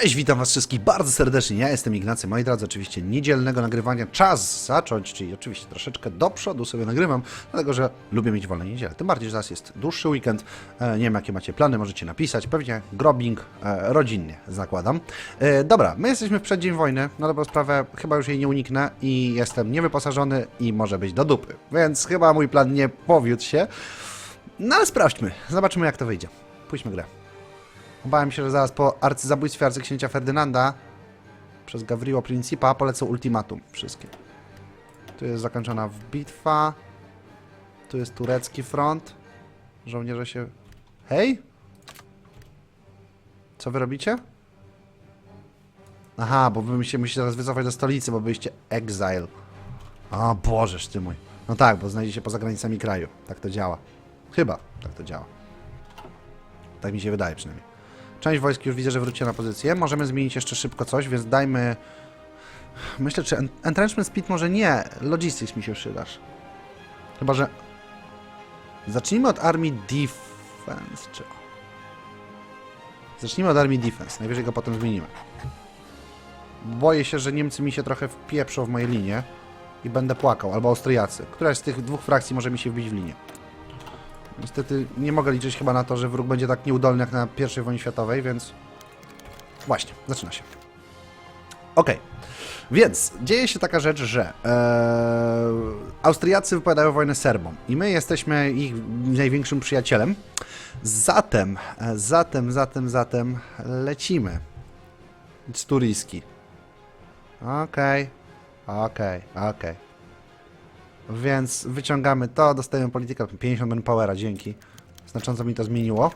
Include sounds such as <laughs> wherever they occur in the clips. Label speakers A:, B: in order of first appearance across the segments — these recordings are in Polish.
A: Cześć, witam was wszystkich bardzo serdecznie. Ja jestem Ignacy, moi drodzy, oczywiście niedzielnego nagrywania. Czas zacząć, czyli oczywiście troszeczkę do przodu sobie nagrywam, dlatego że lubię mieć wolne niedzielę. Tym bardziej, że zaraz jest dłuższy weekend. E, nie wiem, jakie macie plany, możecie napisać. Pewnie grobing e, rodzinnie zakładam. E, dobra, my jesteśmy w przeddzień wojny. Na dobrą sprawę chyba już jej nie uniknę i jestem niewyposażony i może być do dupy. Więc chyba mój plan nie powiódł się. No ale sprawdźmy, zobaczymy jak to wyjdzie. Pójdźmy grę. Obawiam się, że zaraz po arcyzabójstwie arcyksięcia Ferdynanda przez Gavriło Principa polecą ultimatum wszystkie. Tu jest zakończona bitwa. Tu jest turecki front. Żołnierze się... Hej? Co wy robicie? Aha, bo wy się musicie teraz wycofać do stolicy, bo byliście exile. O Bożeż ty mój. No tak, bo znajdzie się poza granicami kraju. Tak to działa. Chyba tak to działa. Tak mi się wydaje przynajmniej. Część wojsk już widzę, że wróciła na pozycję. Możemy zmienić jeszcze szybko coś, więc dajmy... Myślę, czy en- Entrenchment Speed może nie. Logistics mi się przydasz. Chyba, że... Zacznijmy od armii Defense, czy... Zacznijmy od armii Defense. Najwyżej go potem zmienimy. Boję się, że Niemcy mi się trochę wpieprzą w moje linie i będę płakał. Albo Austriacy. Któraś z tych dwóch frakcji może mi się wbić w linię. Niestety nie mogę liczyć chyba na to, że wróg będzie tak nieudolny jak na I wojnie światowej, więc właśnie, zaczyna się. Okej, więc dzieje się taka rzecz, że e, Austriacy wypowiadają wojnę Serbom i my jesteśmy ich największym przyjacielem. Zatem, e, zatem, zatem, zatem lecimy. Sturyjski. Okej, okej, okej. Więc wyciągamy to, dostajemy politykę 50 manpowera, dzięki. Znacząco mi to zmieniło.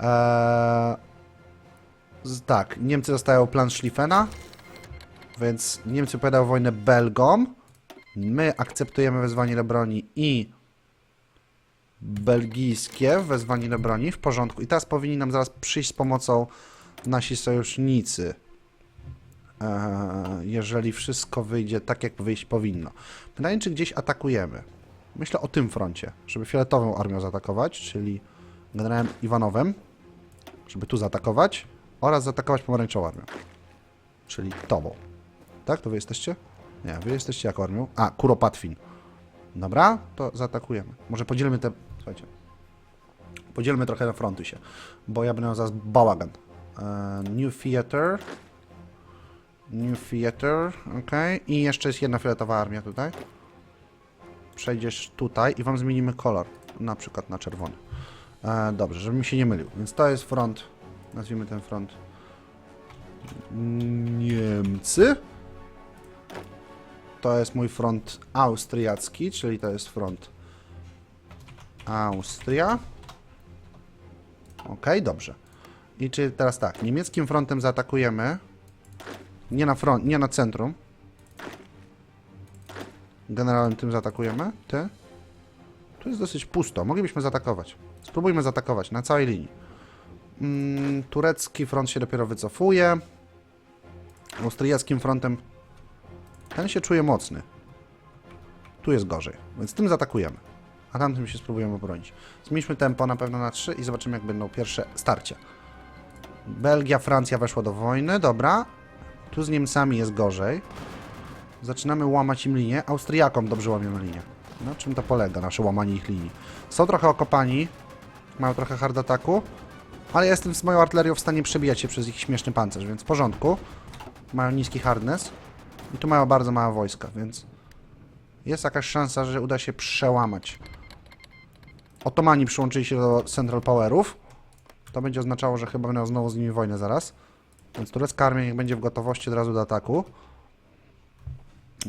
A: Eee, tak, Niemcy dostają plan Schlieffena, więc Niemcy powiadają wojnę Belgom. My akceptujemy wezwanie do broni i belgijskie wezwanie do broni w porządku. I teraz powinni nam zaraz przyjść z pomocą nasi sojusznicy. Eee, jeżeli wszystko wyjdzie tak, jak wyjść powinno. Pytanie, czy gdzieś atakujemy. Myślę o tym froncie, żeby fioletową armią zaatakować, czyli generałem Iwanowem, żeby tu zaatakować oraz zaatakować pomarańczową armią, czyli tobą. Tak? To wy jesteście? Nie, wy jesteście jako armią. A, Kuropatwin. Dobra, to zaatakujemy. Może podzielmy te... Słuchajcie. Podzielmy trochę na fronty się, bo ja będę zaraz bałagan. Eee, New Theater. New Theater, ok. I jeszcze jest jedna fioletowa armia tutaj. Przejdziesz tutaj i wam zmienimy kolor. Na przykład na czerwony. E, dobrze, żebym się nie mylił. Więc to jest front. Nazwijmy ten front. Niemcy. To jest mój front austriacki, czyli to jest front Austria. Ok, dobrze. I czy teraz tak, niemieckim frontem zaatakujemy. Nie na front, nie na centrum. Generałem tym zaatakujemy. Ty? Tu jest dosyć pusto. Moglibyśmy zaatakować. Spróbujmy zaatakować na całej linii. Mm, turecki front się dopiero wycofuje. Austriackim frontem ten się czuje mocny. Tu jest gorzej, więc tym zaatakujemy. A tamtym się spróbujemy obronić. Zmniejszmy tempo na pewno na 3 i zobaczymy jak będą pierwsze starcia. Belgia, Francja weszła do wojny, dobra. Tu z Niemcami jest gorzej. Zaczynamy łamać im linię. Austriakom dobrze łamiemy linię. Na czym to polega, nasze łamanie ich linii? Są trochę okopani. Mają trochę hard ataku. Ale ja jestem z moją artylerią w stanie przebijać się przez ich śmieszny pancerz, więc w porządku. Mają niski hardness. I tu mają bardzo małe wojska, więc... Jest jakaś szansa, że uda się przełamać. Otomani przyłączyli się do Central Powerów. To będzie oznaczało, że chyba będą znowu z nimi wojnę zaraz. Więc turecka armia niech będzie w gotowości od razu do ataku.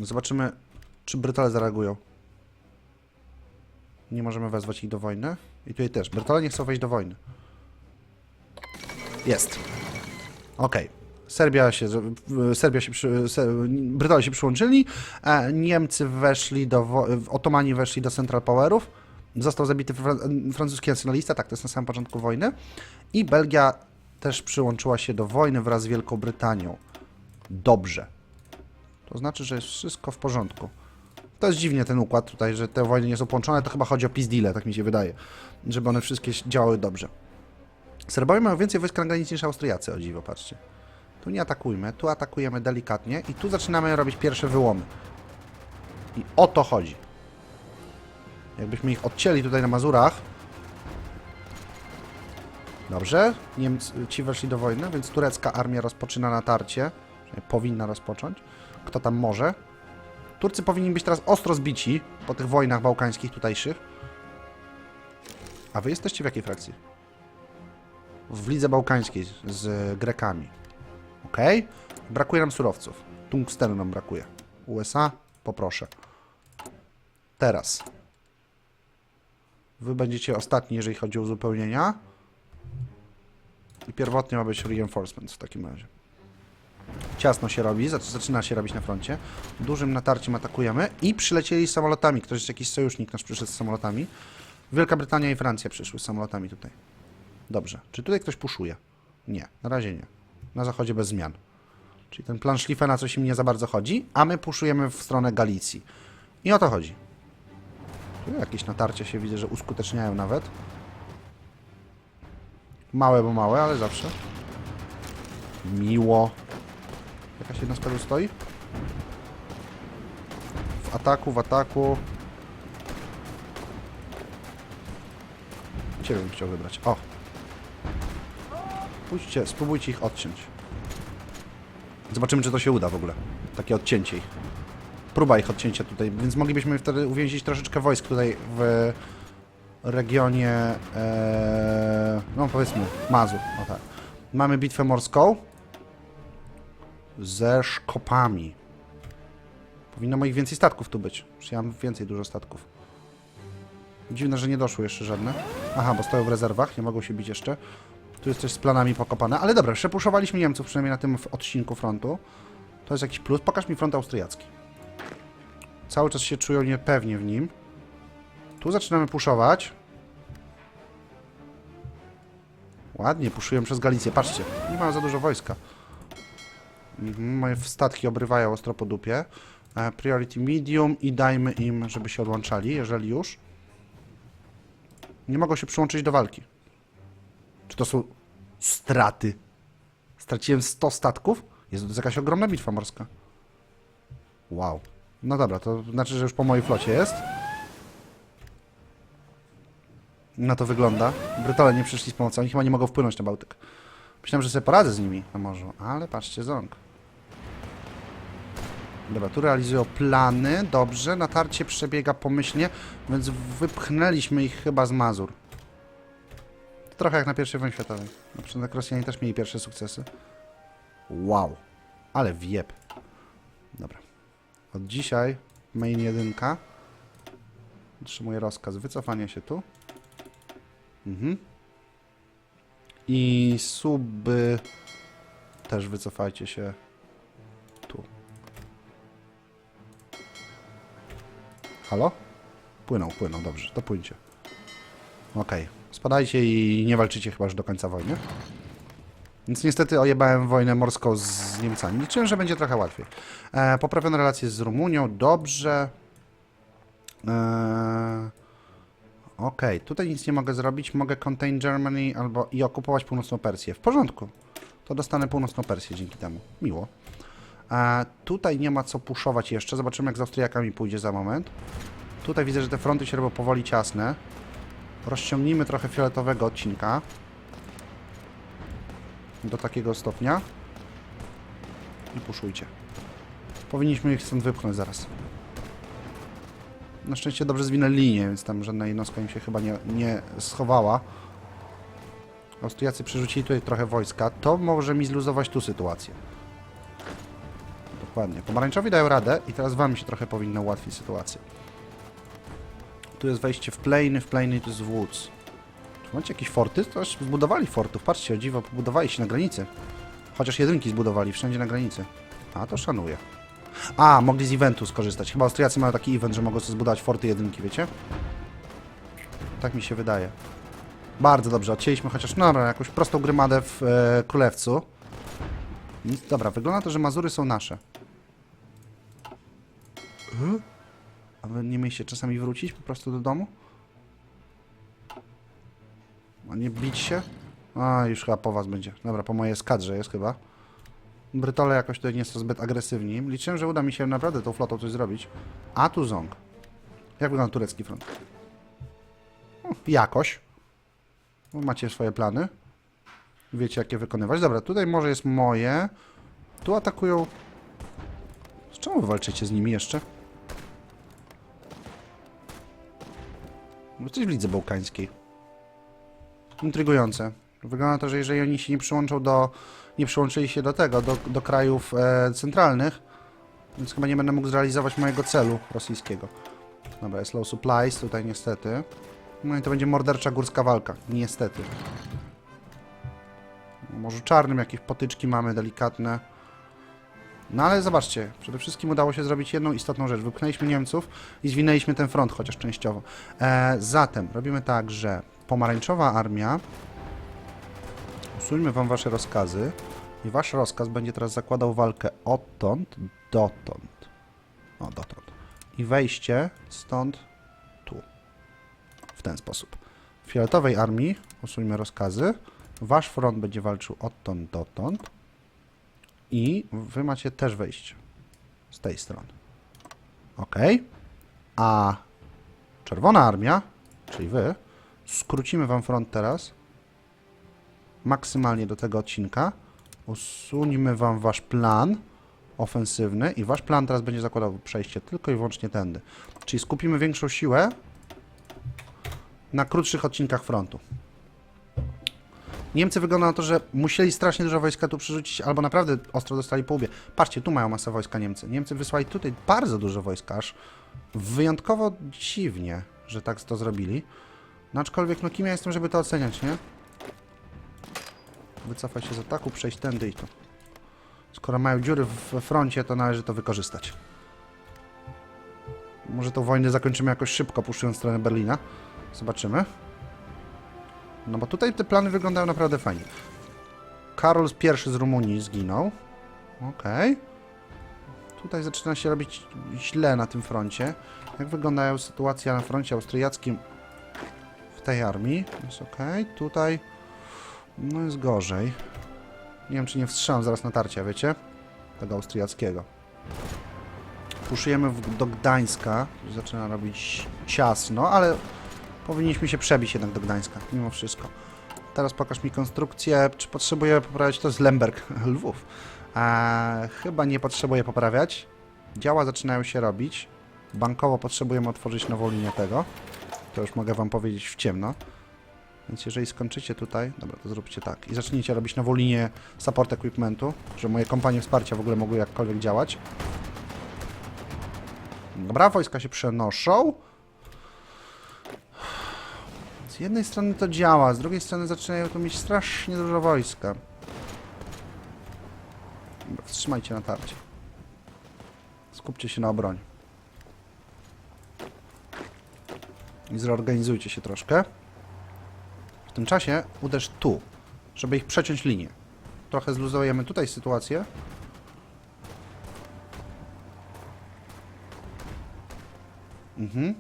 A: Zobaczymy, czy Brytole zareagują. Nie możemy wezwać ich do wojny. I tutaj też. Brytole nie chcą wejść do wojny. Jest. Okej. Serbia się, Serbia się, przy, się przyłączyli, e, Niemcy weszli do, Otomani weszli do Central Powerów, został zabity fra, francuski nacjonalista, tak, to jest na samym początku wojny, i Belgia też przyłączyła się do wojny wraz z Wielką Brytanią. Dobrze. To znaczy, że jest wszystko w porządku. To jest dziwnie ten układ tutaj, że te wojny nie są połączone, to chyba chodzi o pizdile, tak mi się wydaje, żeby one wszystkie działały dobrze. Serbowie mają więcej wojsk na granicy niż Austriacy, o dziwo, patrzcie. Tu nie atakujmy, tu atakujemy delikatnie i tu zaczynamy robić pierwsze wyłomy. I o to chodzi. Jakbyśmy ich odcięli tutaj na Mazurach. Dobrze, Niemcy weszli do wojny, więc turecka armia rozpoczyna natarcie. Powinna rozpocząć. Kto tam może? Turcy powinni być teraz ostro zbici po tych wojnach bałkańskich tutejszych. A wy jesteście w jakiej frakcji? W Lidze Bałkańskiej z- z Grekami. Ok? Brakuje nam surowców. Tungstenu nam brakuje. USA? Poproszę. Teraz. Wy będziecie ostatni, jeżeli chodzi o uzupełnienia. I pierwotnie ma być reinforcement w takim razie. Ciasno się robi, zac- zaczyna się robić na froncie. Dużym natarciem atakujemy i przylecieli samolotami. Ktoś, jakiś sojusznik nasz przyszedł z samolotami. Wielka Brytania i Francja przyszły z samolotami tutaj. Dobrze. Czy tutaj ktoś puszuje? Nie, na razie nie. Na zachodzie bez zmian. Czyli ten plan Schlieffena coś im nie za bardzo chodzi, a my puszujemy w stronę Galicji. I o to chodzi. Tu jakieś natarcia się widzę, że uskuteczniają nawet. Małe, bo małe, ale zawsze. Miło. Jakaś jednostka tu stoi? W ataku, w ataku. Ciebie bym chciał wybrać. O! Pójdźcie, spróbujcie ich odciąć. Zobaczymy, czy to się uda w ogóle. Takie odcięcie ich. Próba ich odcięcia tutaj, więc moglibyśmy wtedy uwięzić troszeczkę wojsk tutaj w regionie, e, no powiedzmy, Mazur. Tak. Mamy bitwę morską ze Szkopami. Powinno moich więcej statków tu być. Przecież ja mam więcej dużo statków. Dziwne, że nie doszły jeszcze żadne. Aha, bo stoją w rezerwach, nie mogą się bić jeszcze. Tu jest coś z planami pokopane, ale dobra, przepuszowaliśmy Niemców przynajmniej na tym odcinku frontu. To jest jakiś plus. Pokaż mi front austriacki. Cały czas się czują niepewnie w nim. Tu zaczynamy puszować. Ładnie, puszują przez Galicję. Patrzcie, nie mają za dużo wojska. Mhm, moje statki obrywają ostro po dupie. E, priority medium i dajmy im, żeby się odłączali, jeżeli już. Nie mogą się przyłączyć do walki. Czy to są straty? Straciłem 100 statków? Jest to jakaś ogromna bitwa morska. Wow. No dobra, to znaczy, że już po mojej flocie jest. Na to wygląda. Brytole nie przyszli z pomocą, oni chyba nie mogą wpłynąć na Bałtyk. Myślałem, że sobie poradzę z nimi na morzu, ale patrzcie, ząg. Dobra, tu realizują plany, dobrze, natarcie przebiega pomyślnie, więc wypchnęliśmy ich chyba z Mazur. To trochę jak na pierwszej wojnie światowej. Na początek Rosjanie też mieli pierwsze sukcesy. Wow, ale wieb. Dobra. Od dzisiaj main jedynka. Otrzymuję rozkaz wycofania się tu. Mhm. I suby też wycofajcie się tu. Halo? Płyną, płyną, dobrze, to płyńcie. Okej, spadajcie i nie walczycie chyba już do końca wojny. Więc niestety ojebałem wojnę morską z Niemcami. Liczyłem, że będzie trochę łatwiej. E, poprawione relacje z Rumunią, dobrze. E, Okej, tutaj nic nie mogę zrobić. Mogę contain Germany albo i okupować północną Persję. W porządku. To dostanę północną Persję dzięki temu. Miło. E, tutaj nie ma co puszować jeszcze. Zobaczymy, jak z Austriakami pójdzie za moment. Tutaj widzę, że te fronty się robią powoli ciasne. Rozciągnijmy trochę fioletowego odcinka. Do takiego stopnia. I puszujcie. Powinniśmy ich stąd wypchnąć zaraz. Na szczęście dobrze zwinęli linię, więc tam żadna jednostka im się chyba nie, nie schowała. Austriacy przerzucili tutaj trochę wojska. To może mi zluzować tu sytuację. Dokładnie. Pomarańczowi dają radę i teraz wam się trochę powinno ułatwić sytuację. Tu jest wejście w plane, w plane to jest wódz. Czy macie jakieś forty? To już zbudowali fortów. Patrzcie, o dziwo, pobudowali się na granicy. Chociaż jedynki zbudowali, wszędzie na granicy. A, to szanuję. A, mogli z eventu skorzystać. Chyba Austriacy mają taki event, że mogą sobie zbudować forty jedynki, wiecie? Tak mi się wydaje. Bardzo dobrze, odcięliśmy chociaż, no dobra, jakąś prostą grymadę w e, Królewcu. Nic, dobra, wygląda to, że Mazury są nasze. A wy nie mieliście czasami wrócić po prostu do domu? A nie bić się? A, już chyba po was będzie. Dobra, po mojej skadrze jest chyba. Brytole jakoś tutaj nie są zbyt agresywni. Liczyłem, że uda mi się naprawdę tą flotą coś zrobić. A tu Ząg. Jak wygląda turecki front? O, Jakoś. Bo Macie swoje plany. Wiecie, jakie wykonywać. Dobra, tutaj może jest moje. Tu atakują... Z czemu wy walczycie z nimi jeszcze? Bo coś w Lidze Bałkańskiej. Intrygujące. Wygląda to, że jeżeli oni się nie przyłączą do... Nie przyłączyli się do tego, do, do krajów e, centralnych, więc chyba nie będę mógł zrealizować mojego celu rosyjskiego. Dobra, jest low supplies tutaj niestety. No i to będzie mordercza górska walka. Niestety. Może czarnym jakieś potyczki mamy delikatne. No ale zobaczcie, przede wszystkim udało się zrobić jedną istotną rzecz. Wypchnęliśmy Niemców i zwinęliśmy ten front, chociaż częściowo. E, zatem robimy tak, że pomarańczowa armia. Usuńmy wam wasze rozkazy. I wasz rozkaz będzie teraz zakładał walkę odtąd dotąd. O, dotąd. I wejście stąd tu. W ten sposób. W fioletowej armii usuńmy rozkazy. Wasz front będzie walczył odtąd dotąd. I wy macie też wejście. Z tej strony. Ok. A czerwona armia, czyli wy, skrócimy wam front teraz. Maksymalnie do tego odcinka. Usuńmy wam wasz plan ofensywny i wasz plan teraz będzie zakładał przejście tylko i wyłącznie tędy. Czyli skupimy większą siłę na krótszych odcinkach frontu. Niemcy wygląda na to, że musieli strasznie dużo wojska tu przerzucić, albo naprawdę ostro dostali po łbie. Patrzcie, tu mają masę wojska Niemcy. Niemcy wysłali tutaj bardzo dużo wojska, aż wyjątkowo dziwnie, że tak to zrobili. No aczkolwiek, no kim ja jestem, żeby to oceniać, nie? Wycofać się z ataku, przejść tędy i tu. Skoro mają dziury w froncie, to należy to wykorzystać. Może tą wojnę zakończymy jakoś szybko, puszczając stronę Berlina. Zobaczymy. No bo tutaj te plany wyglądają naprawdę fajnie. Karol I z Rumunii zginął. Okej. Tutaj zaczyna się robić źle na tym froncie. Jak wyglądają sytuacja na froncie austriackim w tej armii? Jest ok. Tutaj no jest gorzej. Nie wiem, czy nie wstrzymam zaraz natarcia, wiecie? Tego austriackiego. Puszujemy do Gdańska. Zaczyna robić ciasno, ale powinniśmy się przebić jednak do Gdańska, mimo wszystko. Teraz pokaż mi konstrukcję. Czy potrzebuję poprawiać? To jest Lemberg, <laughs> Lwów. Eee, chyba nie potrzebuję poprawiać. Działa zaczynają się robić. Bankowo potrzebujemy otworzyć nową linię tego. To już mogę wam powiedzieć w ciemno. Więc jeżeli skończycie tutaj, dobra, to zróbcie tak. I zacznijcie robić nową linię support equipmentu, żeby moje kompanie wsparcia w ogóle mogły jakkolwiek działać. Dobra, wojska się przenoszą. Z jednej strony to działa, z drugiej strony zaczynają tu mieć strasznie dużo wojska. Dobra, wstrzymajcie natarcie. Skupcie się na obronie. I zreorganizujcie się troszkę. Tym czasie uderz tu, żeby ich przeciąć linię. Trochę zluzujemy tutaj sytuację. Mhm.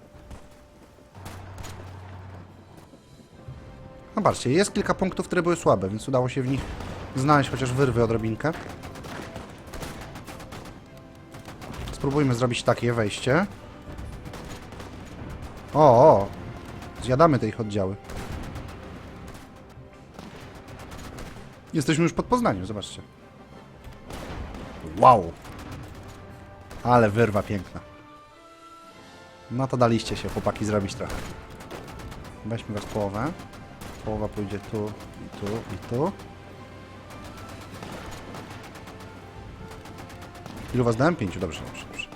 A: No patrzcie, jest kilka punktów, które były słabe, więc udało się w nich znaleźć chociaż wyrwy odrobinkę. Spróbujmy zrobić takie wejście. O, o! Zjadamy te ich oddziały. Jesteśmy już pod Poznaniem, zobaczcie. Wow! Ale wyrwa piękna. No to daliście się, chłopaki, zrobić trochę. Weźmy was połowę. Połowa pójdzie tu, i tu, i tu. Ilu was dałem? Pięciu, dobrze, dobrze, dobrze.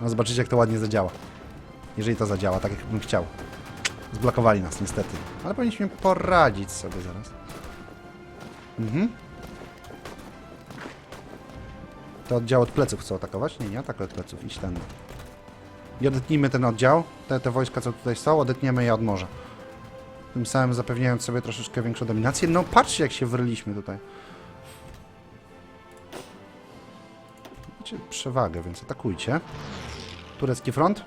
A: No zobaczycie, jak to ładnie zadziała. Jeżeli to zadziała, tak jak bym chciał. Zblokowali nas niestety. Ale powinniśmy poradzić sobie zaraz. Mhm. To oddział od pleców chcą atakować? Nie, nie atakuj od pleców, idź ten. I odetnijmy ten oddział, te, te wojska, co tutaj są, odetniemy je od morza. Tym samym zapewniając sobie troszeczkę większą dominację. No patrzcie, jak się wryliśmy tutaj. Macie przewagę, więc atakujcie. Turecki front.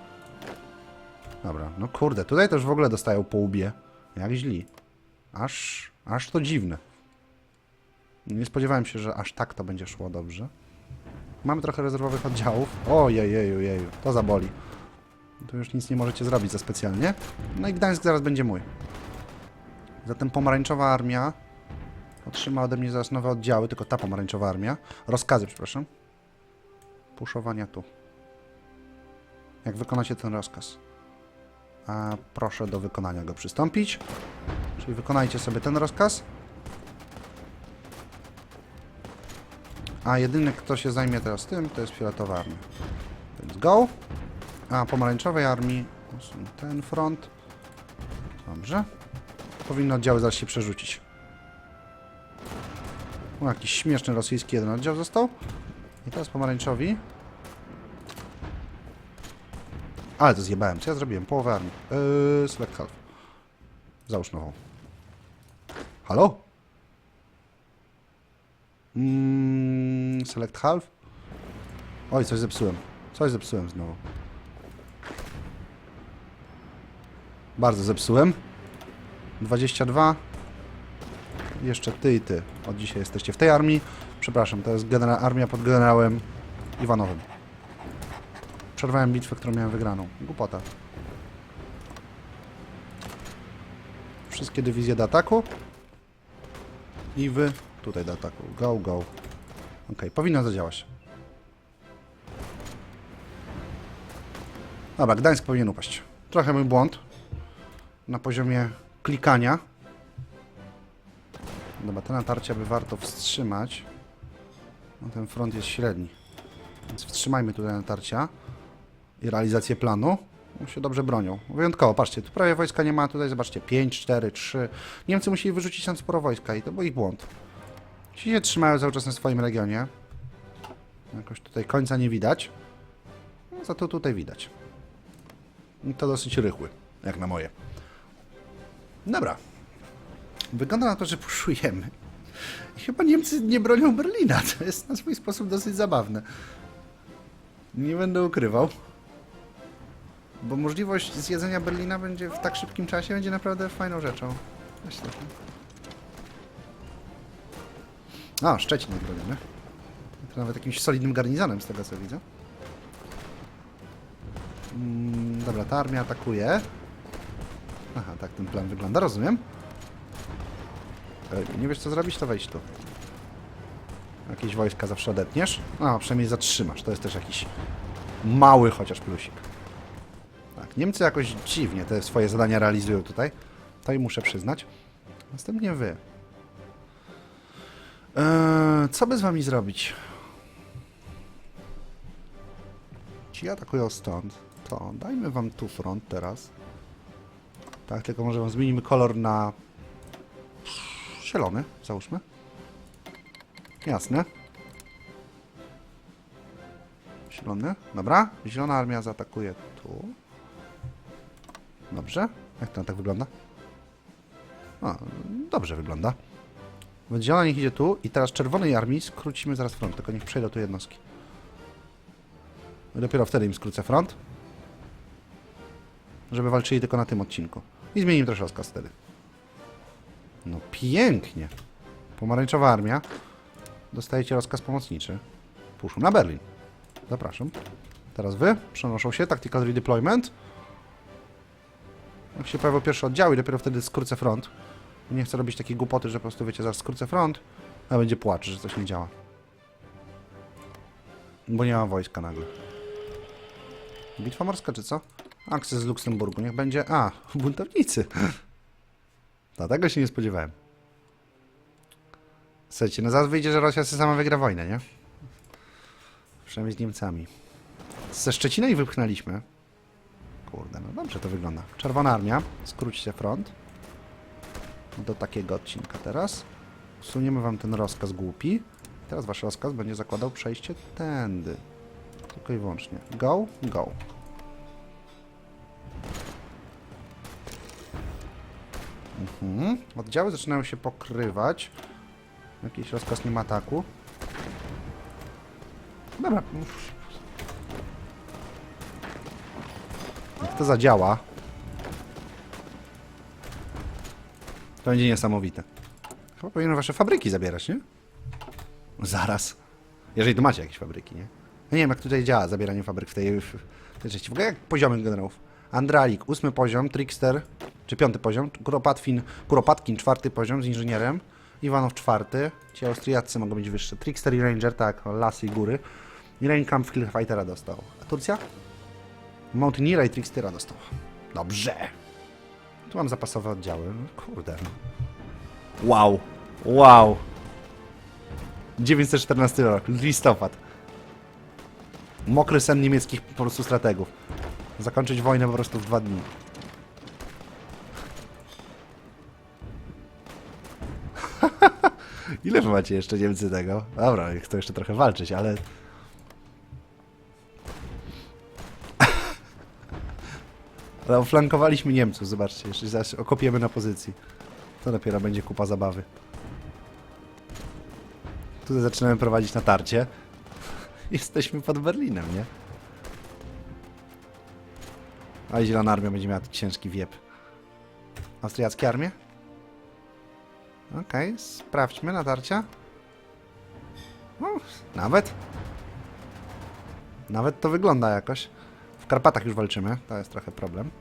A: Dobra, no kurde, tutaj też w ogóle dostają po łbie. Jak źli. Aż, aż to dziwne. Nie spodziewałem się, że aż tak to będzie szło dobrze. Mamy trochę rezerwowych oddziałów. Ojej, jeju, jeju, to zaboli. Tu już nic nie możecie zrobić za specjalnie. No i Gdańsk zaraz będzie mój. Zatem pomarańczowa armia otrzyma ode mnie zaraz nowe oddziały, tylko ta pomarańczowa armia. Rozkazy, przepraszam. Puszowania tu. Jak wykonacie ten rozkaz? A proszę do wykonania go przystąpić. Czyli wykonajcie sobie ten rozkaz. A jedyny, kto się zajmie teraz tym, to jest fioletowa armia. Więc go. A pomarańczowej armii ten front. Dobrze. Powinno oddziały zaraz się przerzucić. O, jakiś śmieszny rosyjski jeden oddział został. I teraz pomarańczowi. Ale to zjebałem. Co ja zrobiłem? Połowę armii. Yy, select half. Załóż nową. Halo? Mm, select half? Oj, coś zepsułem. Coś zepsułem znowu. Bardzo zepsułem. 22. Jeszcze ty i ty. Od dzisiaj jesteście w tej armii. Przepraszam, to jest armia pod generałem Iwanowym. Przerwałem bitwę, którą miałem wygraną. Głupota. Wszystkie dywizje do ataku. I wy tutaj do ataku. Go, go. Ok, powinno zadziałać. Dobra, Gdańsk powinien upaść. Trochę mój błąd. Na poziomie klikania. Dobra, te natarcia by warto wstrzymać. No, ten front jest średni. Więc wstrzymajmy tutaj natarcia i realizację planu. Oni się dobrze bronią. Wyjątkowo, patrzcie, tu prawie wojska nie ma, tutaj zobaczcie, 5, 4, 3. Niemcy musieli wyrzucić tam sporo wojska i to był ich błąd. Ci się trzymają cały czas na swoim regionie. Jakoś tutaj końca nie widać. No, za to tutaj widać. I to dosyć rychły, jak na moje. Dobra. Wygląda na to, że puszujemy. Chyba Niemcy nie bronią Berlina. <laughs> To jest na swój sposób dosyć zabawne. Nie będę ukrywał. Bo możliwość zjedzenia Berlina będzie w tak szybkim czasie będzie naprawdę fajną rzeczą. Myślę. A, Szczecin bronimy. To nawet jakimś solidnym garnizonem z tego co widzę. Mm, dobra, ta armia atakuje. Aha, tak ten plan wygląda, rozumiem. Nie wiesz co zrobić, to wejdź tu. Jakieś wojska zawsze odetniesz. A, przynajmniej zatrzymasz. To jest też jakiś mały chociaż plusik. Tak, Niemcy jakoś dziwnie te swoje zadania realizują tutaj. To i muszę przyznać. Następnie wy. Eee, co by z wami zrobić? Ci atakują stąd. To dajmy wam tu front teraz. Tak, tylko może wam zmienimy kolor na zielony, załóżmy. Jasne. Zielony, dobra. Zielona armia zaatakuje tu. Dobrze. Jak to tak wygląda? A, dobrze wygląda. Więc zielona niech idzie tu i teraz czerwonej armii skrócimy zaraz front, tylko niech przejdą tu jednostki. I dopiero wtedy im skrócę front. Żeby walczyli tylko na tym odcinku. I zmienimy też rozkaz wtedy. No pięknie. Pomarańczowa armia. Dostajecie rozkaz pomocniczy. Puszu na Berlin. Zapraszam. Teraz wy przenoszą się. Tactical redeployment. Jak się pojawią pierwsze oddziały, dopiero wtedy skrócę front. Nie chcę robić takiej głupoty, że po prostu wiecie, zaraz skrócę front, a będzie płacz, że coś nie działa. Bo nie ma wojska nagle. Bitwa morska, czy co? Akces z Luksemburgu, niech będzie... A, buntownicy. <laughs> No, tego się nie spodziewałem. Słuchajcie, no zaraz wyjdzie, że Rosja sama wygra wojnę, nie? Przynajmniej z Niemcami. Ze Szczecina ich wypchnęliśmy. Kurde, no dobrze to wygląda. Czerwona armia, skróćcie front. Do takiego odcinka teraz. Usuniemy wam ten rozkaz głupi. Teraz wasz rozkaz będzie zakładał przejście tędy. Tylko i wyłącznie. Go, go. Mhm. Oddziały zaczynają się pokrywać. Jakiś rozkaz nie ma ataku. Dobra. Jak to zadziała, to będzie niesamowite. Chyba powinien wasze fabryki zabierać, nie? Zaraz. Jeżeli tu macie jakieś fabryki, nie? Nie wiem, jak tutaj działa zabieranie fabryk w tej, w tej części. W ogóle jak poziomy generałów. Andralik, ósmy poziom, Trickster, czy piąty poziom, Kuropatwin, Kuropatkin, czwarty poziom z inżynierem, Iwanow czwarty, ci Austriacy mogą być wyższe, Trickster i Ranger, tak, lasy i góry. I Rainkamp Fightera dostał. A Turcja? Mountaineera i Trickstera dostał. Dobrze. Tu mam zapasowe oddziały. No, Kurde. no. Wow. Wow. 914 rok, listopad. Mokry sen niemieckich po prostu strategów. Zakończyć wojnę po prostu w dwa dni. <laughs> Ile wy macie jeszcze Niemcy tego? Dobra, chcę jeszcze trochę walczyć, ale... Ale oflankowaliśmy Niemców, zobaczcie, jeszcze zaraz okopiemy na pozycji. To dopiero będzie kupa zabawy. Tutaj zaczynamy prowadzić natarcie. <laughs> Jesteśmy pod Berlinem, nie? A zielona armia będzie miała ciężki wiep. Austriackie armie? Okej, sprawdźmy natarcia. Nawet. Nawet to wygląda jakoś. W Karpatach już walczymy, to jest trochę problem.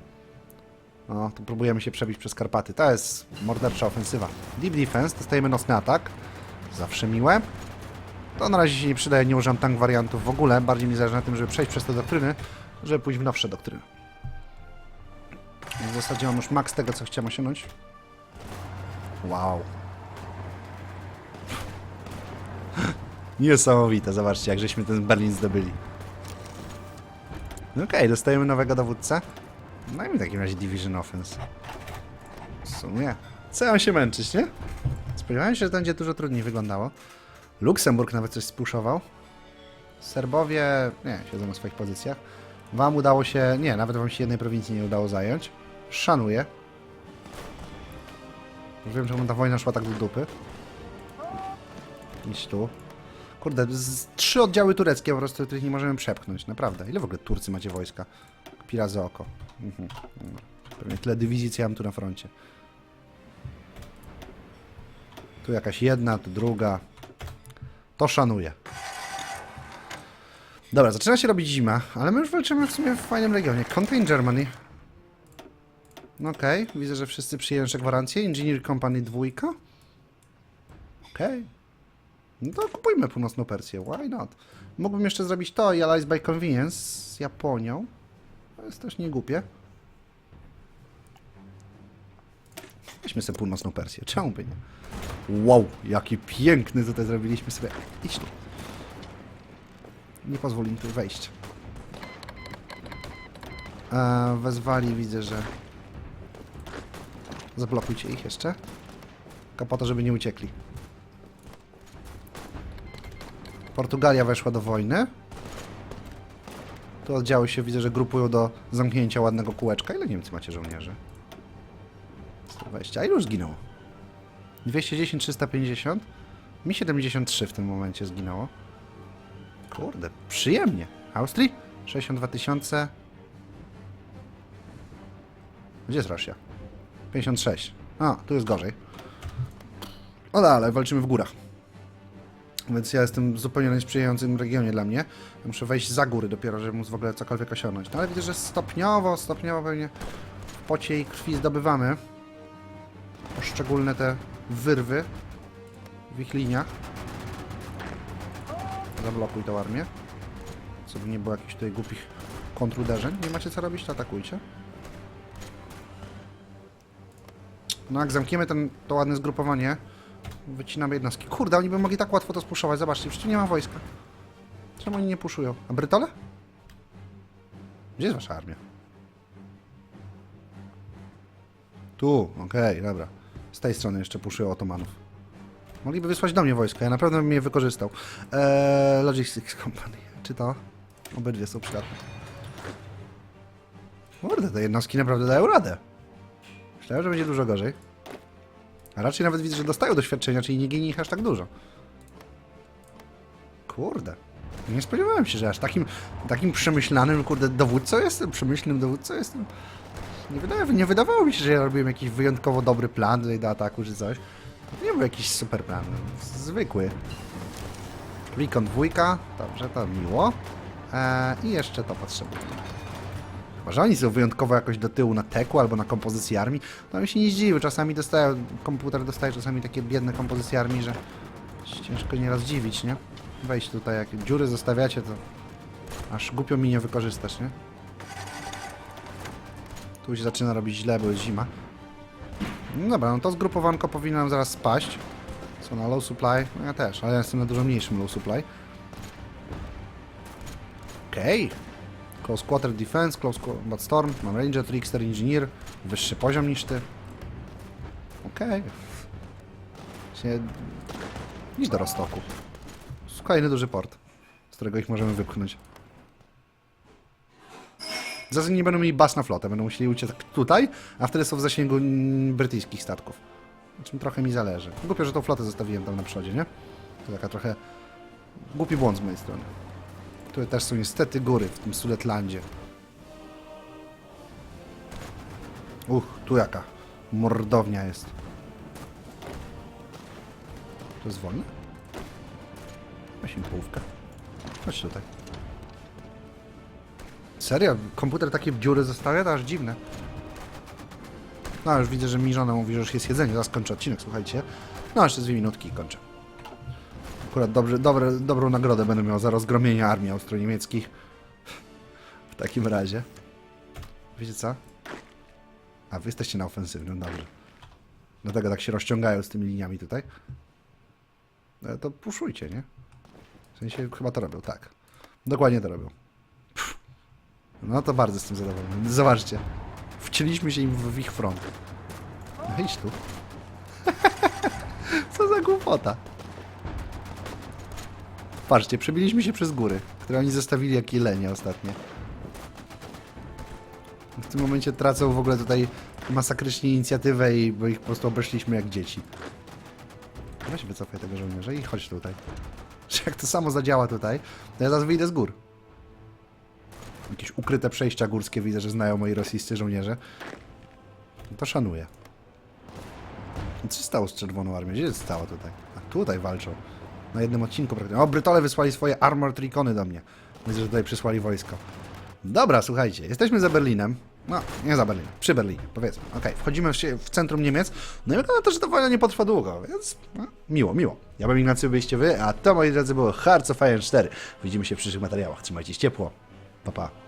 A: No, tu próbujemy się przebić przez Karpaty. To jest mordercza ofensywa. Deep defense, dostajemy nocny atak. Zawsze miłe. To na razie się nie przydaje, nie używam tank wariantów w ogóle. Bardziej mi zależy na tym, żeby przejść przez te doktryny, żeby pójść w nowsze doktryny. W zasadzie mam już maks tego, co chciałem osiągnąć. Wow. <laughs> Niesamowite, zobaczcie, jak żeśmy ten Berlin zdobyli. Okej, dostajemy nowego dowódcę. Daj mi w takim razie Division Offense. W sumie. Co się męczyć, nie? Spodziewałem się, że to będzie dużo trudniej wyglądało. Luksemburg nawet coś spuszował. Serbowie, nie, siedzą na swoich pozycjach. Wam udało się, nie, nawet wam się jednej prowincji nie udało zająć. Szanuję. Już wiem, czemu ta wojna szła tak do dupy. Idź tu. Kurde, z, trzy oddziały tureckie po prostu, których nie możemy przepchnąć, naprawdę. Ile w ogóle Turcy macie wojska? Pi razy oko. Mhm. dobra. Pewnie tyle dywizji, co ja mam tu na froncie. Tu jakaś jedna, tu druga. To szanuję. Dobra, zaczyna się robić zima, ale my już walczymy w sumie w fajnym regionie. Contain Germany. Okej, widzę, że wszyscy przyjęli nasze gwarancje. Engineer Company dwójka. Okej. No to kupujmy północną Persję, why not? Mógłbym jeszcze zrobić to i Allies by Convenience z Japonią. To jest też nie głupie. Weźmy sobie północną Persję, czemu by nie? Wow, jaki piękny tutaj zrobiliśmy sobie. Idź tu. Nie pozwól im tu wejść. E, wezwali, widzę, że... Zablokujcie ich jeszcze. Tylko po to, żeby nie uciekli. Portugalia weszła do wojny. Tu oddziały się widzę, że grupują do zamknięcia ładnego kółeczka. Ile Niemcy macie żołnierzy? 120. A ilu już zginęło? 210, 350. Mi 73 w tym momencie zginęło. Kurde, przyjemnie. Austrii? 62 tysiące. Gdzie jest Rosja? 56. A, tu jest gorzej. No dalej, walczymy w górach. Więc ja jestem w zupełnie niesprzyjającym regionie dla mnie. Ja muszę wejść za góry dopiero, żeby móc w ogóle cokolwiek osiągnąć. No ale widzę, że stopniowo, stopniowo pewnie w pocie i krwi zdobywamy poszczególne te wyrwy w ich liniach. Zablokuj tą armię. Co by nie było jakichś tutaj głupich kontruderzeń. Nie macie co robić, to atakujcie. No jak zamkniemy ten, to ładne zgrupowanie, wycinamy jednostki. Kurde, oni by mogli tak łatwo to spuszować. Zobaczcie, przecież tu nie ma wojska. Czemu oni nie puszują? A Brytole? Gdzie jest wasza armia? Tu, okej, dobra. Z tej strony jeszcze puszują otomanów. Mogliby wysłać do mnie wojska, ja naprawdę bym je wykorzystał. Eee, Logistics Company. Czy to? Obydwie są przydatne. Kurde, te jednostki naprawdę dają radę. Myślałem, że będzie dużo gorzej. A raczej nawet widzę, że dostają doświadczenia, czyli nie ginie ich aż tak dużo. Kurde. Nie spodziewałem się, że aż takim, takim przemyślanym, kurde, dowódcą jestem, przemyślnym dowódcą jestem. Nie, wydaje, nie wydawało mi się, że ja robiłem jakiś wyjątkowo dobry plan tutaj do ataku czy coś. Nie był jakiś super plan, no, zwykły. Recon dwójka. Dobrze, to miło. E, I jeszcze to potrzebuję. Chyba, że oni są wyjątkowo jakoś do tyłu na teku albo na kompozycji armii. No mi się nie zdziwił. Czasami dostaję, komputer dostaje czasami takie biedne kompozycje armii, że ciężko nieraz dziwić, nie? Wejść tutaj, jak dziury zostawiacie, to aż głupio mi nie wykorzystasz, nie? Tu się zaczyna robić źle, bo jest zima. No dobra, no to zgrupowanko powinno nam zaraz spaść. Są na low supply, no ja też, ale ja jestem na dużo mniejszym low supply. Okej. Close Quarter Defense, Close Combat Storm, mam Ranger, Trickster, Engineer, wyższy poziom niż ty. Okej. Się... Idź do Rostoku. Jest Kolejny duży port, z którego ich możemy wypchnąć. Zaraz nie będą mieli bas na flotę, będą musieli uciec tutaj, a wtedy są w zasięgu brytyjskich statków. O czym trochę mi zależy. Głupio, że tą flotę zostawiłem tam na przodzie, nie? To taka trochę głupi błąd z mojej strony. Tu też są niestety góry w tym Suletlandzie. Uch, tu jaka mordownia jest. To jest wolne? Weź połówkę. Chodź tutaj. Serio? Komputer takie dziury zostawia? To aż dziwne. No, już widzę, że mi żona mówi, że już jest jedzenie. Zaraz kończę odcinek, słuchajcie. No, jeszcze dwie minutki i kończę. Akurat dobrze, dobre, dobrą nagrodę będę miał za rozgromienie armii austro-niemieckich. W takim razie. Wiecie co? A, wy jesteście na ofensywnym, dobrze. Dlatego tak się rozciągają z tymi liniami tutaj. No to puszujcie, nie? W sensie chyba to robią, tak. Dokładnie to robią. Pff. No to bardzo jestem zadowolony. Zobaczcie. Wcięliśmy się im w, w ich front. No idź tu. <laughs> Co za głupota. Patrzcie, przebiliśmy się przez góry, które oni zostawili jak jelenie ostatnio. W tym momencie tracą w ogóle tutaj masakrycznie inicjatywę i bo ich po prostu obeszliśmy jak dzieci. Weź wycofaj tego żołnierza i chodź tutaj. <laughs> Jak to samo zadziała tutaj, to ja zaraz wyjdę z gór. Jakieś ukryte przejścia górskie widzę, że znają moi rosyjscy żołnierze. No to szanuję. Co stało z Czerwoną Armią? Gdzie stała tutaj? A tutaj walczą. Na jednym odcinku praktycznie. O, Brytole wysłali swoje Armored Recony do mnie. Widzę, że tutaj przysłali wojsko. Dobra, słuchajcie, jesteśmy za Berlinem. No, nie za Berlinem, przy Berlinie, powiedzmy. Okej, wchodzimy w, w centrum Niemiec. No i wygląda to, że ta wojna nie potrwa długo, więc no, miło, miło. Ja bym Ignacy, byliście wy, a to, moi drodzy, było Hearts of Iron 4. Widzimy się w przyszłych materiałach. Trzymajcie się ciepło. Pa, pa.